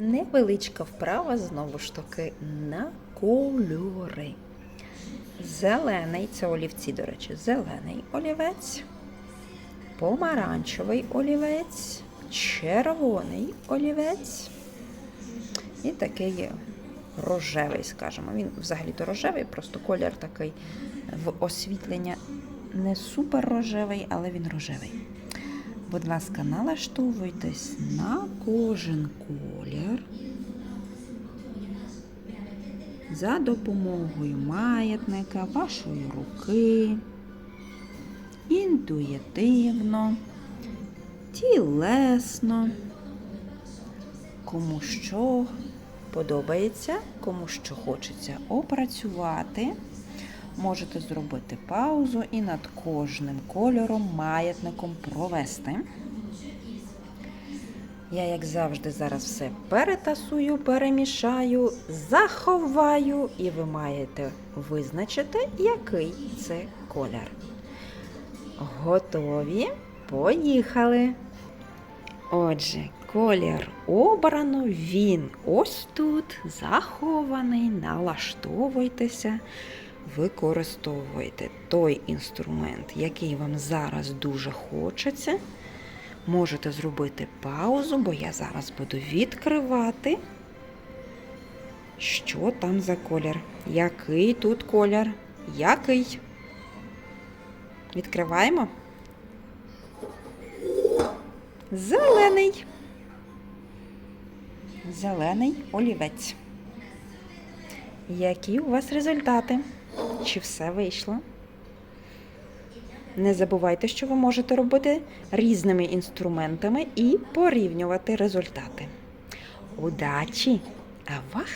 невеличка вправа знову ж таки на кольори. Зелений це олівці, до речі, зелений олівець, помаранчевий олівець, червоний олівець і такий рожевий, скажімо. Він взагалі-то рожевий, просто колір такий в освітлення не супер рожевий, але він рожевий. Будь ласка, налаштовуйтесь на кожен колір. За допомогою маятника вашої руки, інтуїтивно, тілесно, кому що подобається, кому що хочеться опрацювати. Можете зробити паузу і над кожним кольором маятником провести. Я, як завжди, зараз все перетасую, перемішаю, заховаю, і ви маєте визначити, який це колір. Готові? Поїхали! Отже, колір обрано, він ось тут захований, налаштовуйтеся, використовуйте той інструмент, який вам зараз дуже хочеться. Можете зробити паузу, бо я зараз буду відкривати, що там за колір. Який тут колір? Який? Відкриваємо. Зелений. Зелений олівець. Які у вас результати? Чи все вийшло? Не забувайте, що ви можете робити різними інструментами і порівнювати результати. Удачі! Авах! вах!